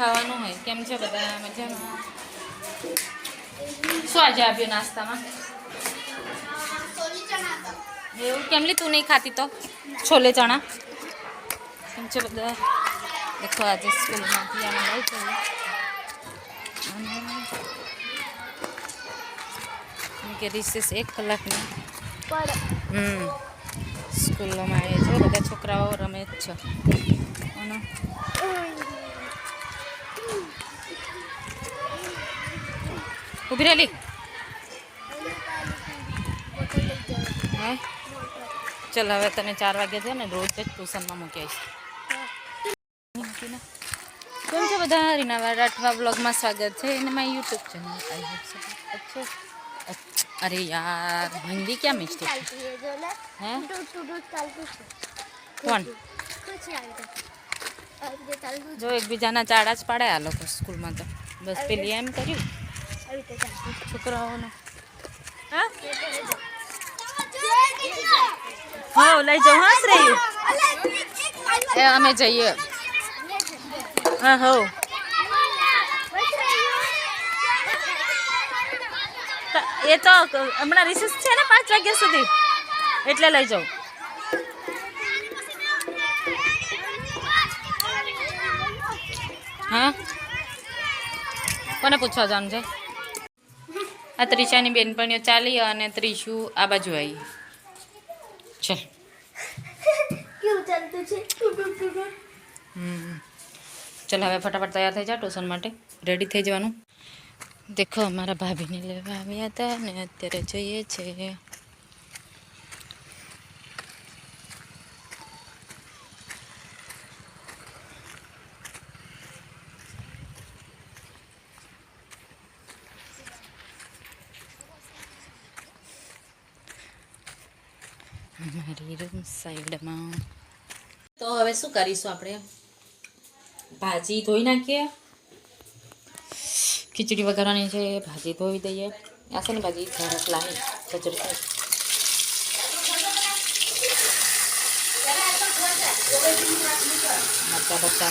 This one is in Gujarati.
खावा केम छो बता मजा शू आज आप नास्ता में केमली तू नहीं खाती तो छोले चना देखो आज स्कूल में रिसेस एक कलाक में स्कूल में आए बता छोकरा रमे चल हम ते चार रोज ट्यूशन में मूकी बदा रीनावाड़ा अठवा ब्लॉग में स्वागत है मैं यूट्यूब चेनल अच्छा अरे यार हिंदी क्या मिस्टेक है कौन जो एक बीजा चाड़ा पड़ाया स्कूल में तो बस पेली एम करू છોકરાઓનો હા લઈ જાઉં હા શ્રેય એ અમે જઈએ હા હો એ તો હમણાં રિસેસ છે ને પાંચ વાગ્યા સુધી એટલે લઈ જાઉં હા કોને પૂછવા જવાનું છે આ ત્રિશાની બેનપણીઓ ચાલી અને ત્રિશુ આ બાજુ આવી ચાલ ચલો હવે ફટાફટ તૈયાર થઈ જા ટ્યુશન માટે રેડી થઈ જવાનું દેખો અમારા ભાભીને લેવા આવ્યા હતા ને અત્યારે જોઈએ છે જે હરીરન સાઈડમાં તો હવે શું કરીશું આપણે ભાજી ધોઈ નાખીએ खिचડી વઘારવાની છે ભાજી ધોઈ દઈએ આ છે ને ભાજી ઘરકલાની खिचડી જ છે જરા એક તો ખોલતા મટા બટા